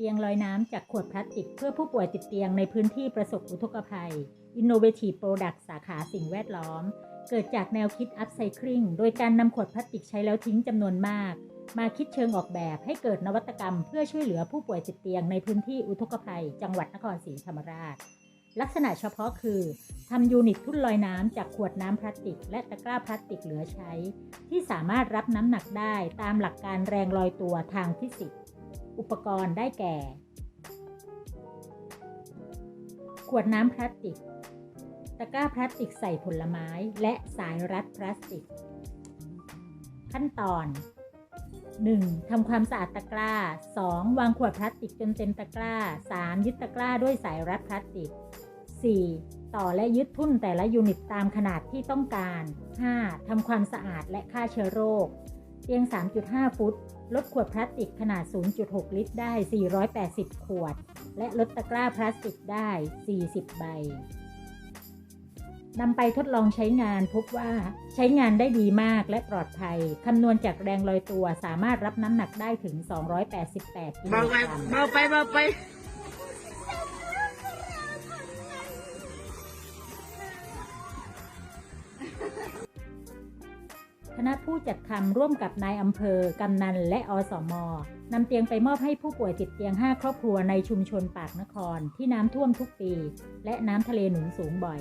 เตียงลอยน้ำจากขวดพลาสติก เพื่อผู้ป่วยติดเตียงในพื้นที่ประสบอุทกภัย Innovative Product สาขาสิ่งแวดล้อม เกิดจากแนวคิด Upcycling โดยการนำขวดพลาสติกใช้แล้วทิ้งจำนวนมาก มาคิดเชิงออกแบบให้เกิดนวัตกรรม เพื่อช่วยเหลือผู้ป่วยติดเตียงในพื้นที่อุทกภัย จังหวัดนครศรีธรรมราช ลักษณะเฉพาะคือทำยูนิตทุ่นลอยน้ำจากขวดน้ำพลาสติก และตะกร้าพลาสติกเหลือใช้ ที่สามารถรับน้ำหนักได้ตามหลักการแรงลอยตัวทางฟิสิกส์ อุปกรณ์ได้แก่ ขวดน้ำพลาสติก ตะกร้าพลาสติกใส่ผลไม้ และสายรัดพลาสติก ขั้นตอน 1. ทำความสะอาดตะกร้า 2. วางขวดพลาสติกจนเต็มตะกร้า 3. ยึดตะกร้าด้วยสายรัดพลาสติก 4. ต่อและยึดทุ่นแต่ละยูนิตตามขนาดที่ต้องการ 5. ทำความสะอาดและฆ่าเชื้อโรค เตียง 3.5 ฟุต ลดขวดพลาสติกขนาด 0.6 ลิตรได้ 480 ขวด และลดตะกร้าพลาสติกได้ 40 ใบนำไปทดลองใช้งานพบว่าใช้งานได้ดีมากและปลอดภัย คำนวณจากแรงลอยตัวสามารถรับน้ำหนักได้ถึง 288 กิโลกรัมเบาไปเบาไป คณะผู้จัดทำร่วมกับนายอำเภอกำนัน และอสมนำเตียงไปมอบให้ผู้ป่วยติดเตียง 5 ครอบครัวในชุมชนปากนคร ที่น้ำท่วมทุกปี และน้ำทะเลหนุนสูงบ่อย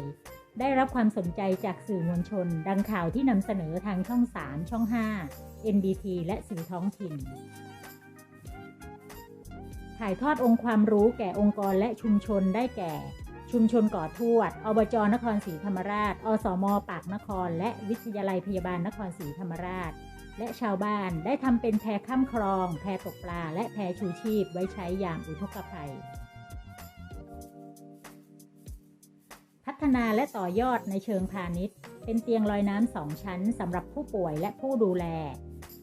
ได้รับความสนใจจากสื่อมวลชน ดังข่าวที่นำเสนอทางช่อง 3 ช่อง 5 NBT และสื่อท้องถิ่น ถ่ายทอดองค์ความรู้แก่องค์กรและชุมชนได้แก่ ชุมชนก่อทวด อบจนครศรีธรรมราช อสมปากนคร และวิทยาลัยพยาบาลนครศรีธรรมราช และชาวบ้านได้ทำเป็นแพข้ามคลอง แพตกปลา และแพชูชีพไว้ใช้ยามอุทกภัย พัฒนาและต่อยอดในเชิงพาณิชย์ เป็นเตียงลอยน้ำสองชั้นสำหรับผู้ป่วยและผู้ดูแล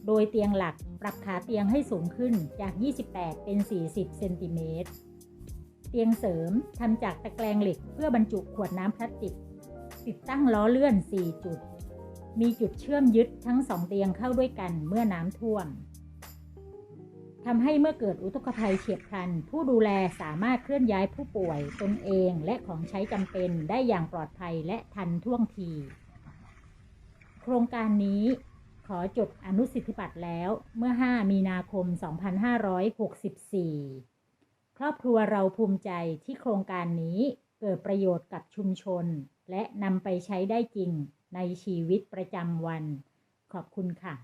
โดยเตียงหลักปรับขาเตียงให้สูงขึ้นจาก 28 เป็น 40 เซนติเมตร ตียงเสริมทำจากตะแกรงเหล็กเพื่อบรรจุขวดน้ำพลาสติก ติดตั้งล้อเลื่อน 4 จุด มีจุดเชื่อมยึดทั้งสองเตียงเข้าด้วยกันเมื่อน้ำท่วมทำให้เมื่อเกิดอุทกภัยเฉียบพลัน ผู้ดูแลสามารถเคลื่อนย้ายผู้ป่วยตนเองและของใช้จำเป็นได้อย่างปลอดภัยและทันท่วงที โครงการนี้ขอจดอนุสิทธิบัตรแล้วเมื่อ 5 มีนาคม 2564 ครอบครัวเราภูมิใจที่โครงการนี้เกิดประโยชน์กับชุมชน และนำไปใช้ได้จริงในชีวิตประจำวัน ขอบคุณค่ะ